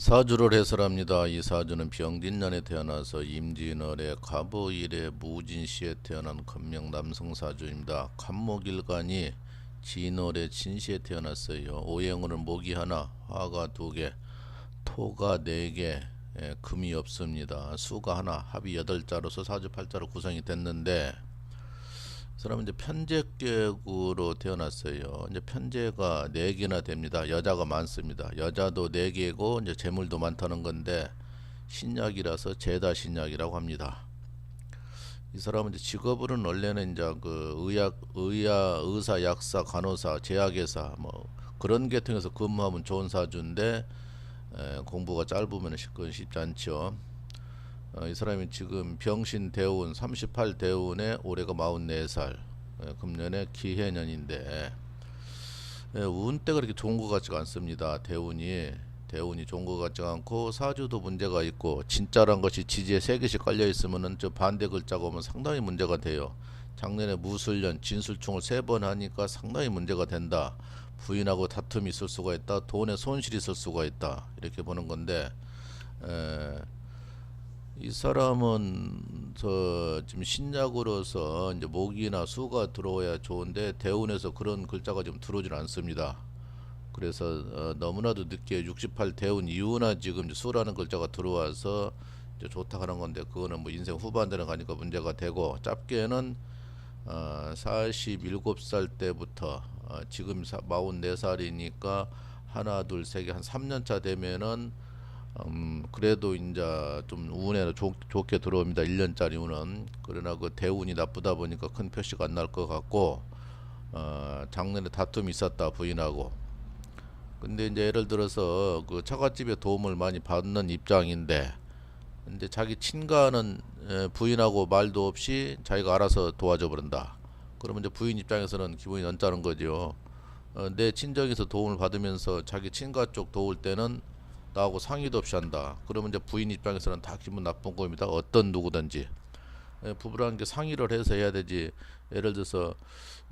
사주를 해설합니다. 이 사주는 병진년에 태어나서 임진월에 갑오일에 무진시에 태어난 건명 남성 사주입니다. 간목일간이 진월에 진시에 태어났어요. 오행으로는 목이 하나, 화가 두 개, 토가 네 개, 예, 금이 없습니다. 수가 하나, 합이 여덟 자로서 사주 팔자로 구성이 됐는데 이 사람은 이제 편제격으로 태어났어요. 이제 편제가 네 개나 됩니다. 여자가 많습니다. 여자도 네 개고 이제 재물도 많다는 건데 신약이라서 제다 신약이라고 합니다. 이 사람은 이제 직업으로는 원래는 이제 그 의학, 의야, 의사, 약사, 간호사, 제약회사 뭐 그런 계통에서 근무하면 좋은 사주인데 에, 공부가 짧으면 그건 쉽지 않죠. 어, 이 사람이 지금 병신 대운 38 대운에 올해가 44살 예, 금년에 기해년인데 예, 운때가 그렇게 좋은 것 같지가 않습니다. 대운이 대운이 좋은 것 같지가 않고 사주도 문제가 있고 진짜란 것이 지지에 세 개씩 깔려 있으면은 저 반대 글자가 오면 상당히 문제가 돼요. 작년에 무술년 진술충을 세 번 하니까 상당히 문제가 된다. 부인하고 다툼이 있을 수가 있다. 돈에 손실이 있을 수가 있다. 이렇게 보는 건데 에, 이 사람은 저 지금 신약으로서 이제 목이나 수가 들어와야 좋은데 대운에서 그런 글자가 좀 들어오질 않습니다. 그래서 어, 너무나도 늦게 68 대운 이후나 지금 수라는 글자가 들어와서 이제 좋다 하는 건데 그거는 뭐 인생 후반대는 가니까 문제가 되고 짧게는 어, 47살 때부터 어, 지금 44살이니까 하나 둘 세 개 한 3년 차 되면은 음, 그래도 이제 좀 운에 좋, 좋게 들어옵니다. 1년짜리 운은. 그러나 그 대운이 나쁘다 보니까 큰 표시가 안 날 것 같고, 어, 작년에 다툼이 있었다, 부인하고. 근데 이제 예를 들어서 그 처갓집에 도움을 많이 받는 입장인데, 근데 자기 친가는 에, 부인하고 말도 없이 자기가 알아서 도와줘 버린다. 그러면 이제 부인 입장에서는 기분이 언짢은 거죠. 어, 내 친정에서 도움을 받으면서 자기 친가 쪽 도울 때는 나하고 상의도 없이 한다. 그러면 이제 부인 입장에서는 다 기분 나쁜 겁니다. 어떤 누구든지. 예, 부부라는 게 상의를 해서 해야 되지. 예를 들어서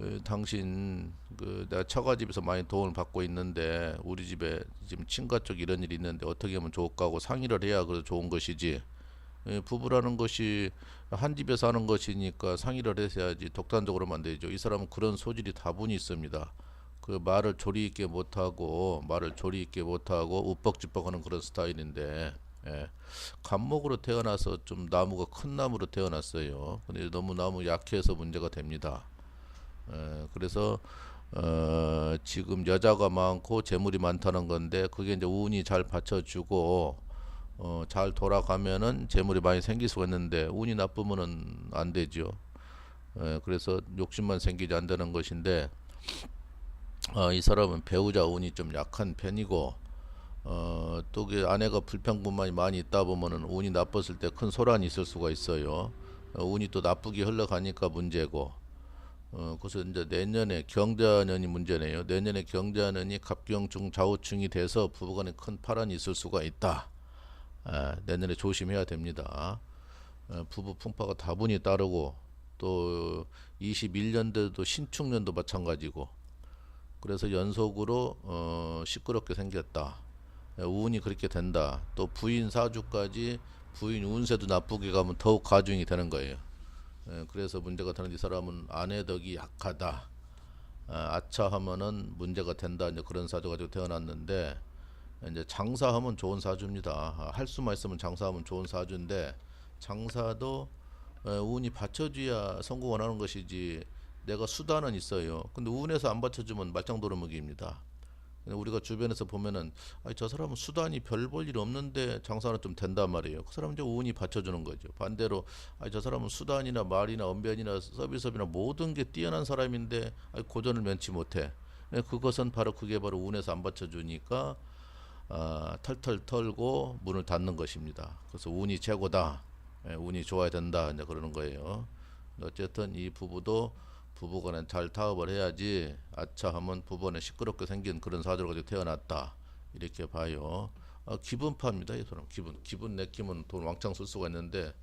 에, 당신 그 내가 처가집에서 많이 도움을 받고 있는데 우리 집에 지금 친가 쪽 이런 일이 있는데 어떻게 하면 좋을까 하고 상의를 해야 그래서 좋은 것이지. 예, 부부라는 것이 한 집에 사는 것이니까 상의를 해서 해야지 독단적으로만 안 되죠. 이 사람은 그런 소질이 다분히 있습니다. 그 말을 조리 있게 못하고 말을 조리 있게 못하고 우뻑집뻑하는 그런 스타일인데 예. 간목으로 태어나서 좀 나무가 큰 나무로 태어났어요. 근데 너무 나무 약해서 문제가 됩니다. 예. 그래서 어, 지금 여자가 많고 재물이 많다는 건데 그게 이제 운이 잘 받쳐주고 어, 잘 돌아가면은 재물이 많이 생길 수가 있는데 운이 나쁘면은 안 되죠. 예. 그래서 욕심만 생기지 안 되는 것인데 어, 이 사람은 배우자 운이 좀 약한 편이고 어, 또 그 아내가 불평분만이 많이 있다 보면은 운이 나빴을 때 큰 소란이 있을 수가 있어요. 어, 운이 또 나쁘게 흘러가니까 문제고. 어, 그래서 이제 내년에 경자년이 문제네요. 내년에 경자년이 갑경중 좌우충이 돼서 부부간에 큰 파란이 있을 수가 있다. 아, 내년에 조심해야 됩니다. 어, 부부 풍파가 다분히 따르고 또 21년도도 신축년도 마찬가지고 그래서 연속으로 어, 시끄럽게 생겼다. 예, 운이 그렇게 된다. 또 부인 사주까지 부인 운세도 나쁘게 가면 더욱 가중이 되는 거예요. 예, 그래서 문제가 되는 이 사람은 아내 덕이 약하다. 아, 아차하면은 문제가 된다. 이제 그런 사주 가지고 태어났는데 이제 장사하면 좋은 사주입니다. 아, 할 수만 있으면 장사하면 좋은 사주인데 장사도 예, 운이 받쳐줘야 성공을 하는 것이지 내가 수단은 있어요. 근데 운에서 안 받쳐주면 말짱도루묵이입니다. 우리가 주변에서 보면은 아니, 저 사람은 수단이 별 볼 일 없는데 장사는 좀 된단 말이에요. 그 사람은 이제 운이 받쳐주는 거죠. 반대로 아니, 저 사람은 수단이나 말이나 언변이나 서비스업이나 모든 게 뛰어난 사람인데 아니, 고전을 면치 못해. 네, 그것은 바로 그게 바로 운에서 안 받쳐주니까 아, 털털 털고 문을 닫는 것입니다. 그래서 운이 최고다. 예, 운이 좋아야 된다. 이제 그러는 거예요. 어쨌든 이 부부도 부부간에 잘 타협을 해야지 아차 하면 부부간에 시끄럽게 생긴 그런 사주를 가지고 태어났다 이렇게 봐요. 아, 기분파입니다. 이 사람 기분 기분 내키면 돈 왕창 쓸 수가 있는데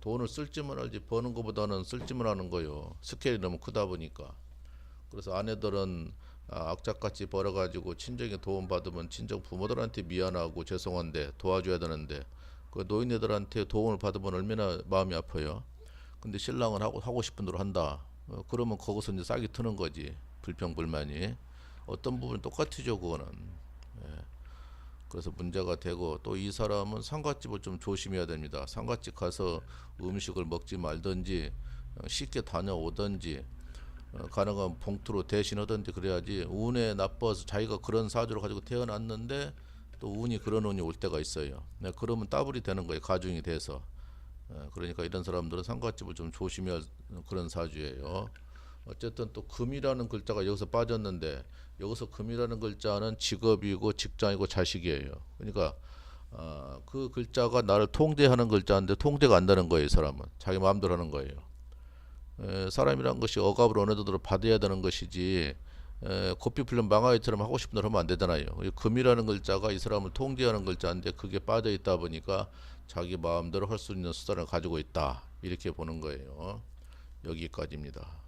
돈을 쓸지만 알지 버는 것보다는 쓸지만 하는 거요. 스케일이 너무 크다 보니까 그래서 아내들은 아, 악착같이 벌어가지고 친정에 도움 받으면 친정 부모들한테 미안하고 죄송한데 도와줘야 되는데 그 노인네들한테 도움을 받으면 얼마나 마음이 아파요. 근데 신랑은 하고 하고 싶은 대로 한다. 어, 그러면 거기서 이제 싹이 트는 거지 불평 불만이 어떤 부분 똑같이죠 그거는. 예. 그래서 문제가 되고 또 이 사람은 상갓집을 좀 조심해야 됩니다. 상갓집 가서 음식을 먹지 말든지 어, 쉽게 다녀오든지 어, 가능한 봉투로 대신하든지 그래야지 운에 나빠서 자기가 그런 사주를 가지고 태어났는데 또 운이 그런 운이 올 때가 있어요. 네, 그러면 따블이 되는 거예요. 가중이 돼서. 어, 그러니까 이런 사람들은 상갓집을 좀 조심해야 그런 사주예요. 어쨌든 또 금이라는 글자가 여기서 빠졌는데 여기서 금이라는 글자는 직업이고 직장이고 자식이에요. 그러니까 아, 그 글자가 나를 통제하는 글자인데 통제가 안 되는 거예요. 이 사람은 자기 마음대로 하는 거예요. 에, 사람이란 것이 억압을 어느 정도 받아야 되는 것이지 에, 고삐 풀린 망아이처럼 하고 싶은 대로 하면 안 되잖아요. 이 금이라는 글자가 이 사람을 통제하는 글자인데 그게 빠져 있다 보니까 자기 마음대로 할 수 있는 수단을 가지고 있다 이렇게 보는 거예요. 여기까지입니다.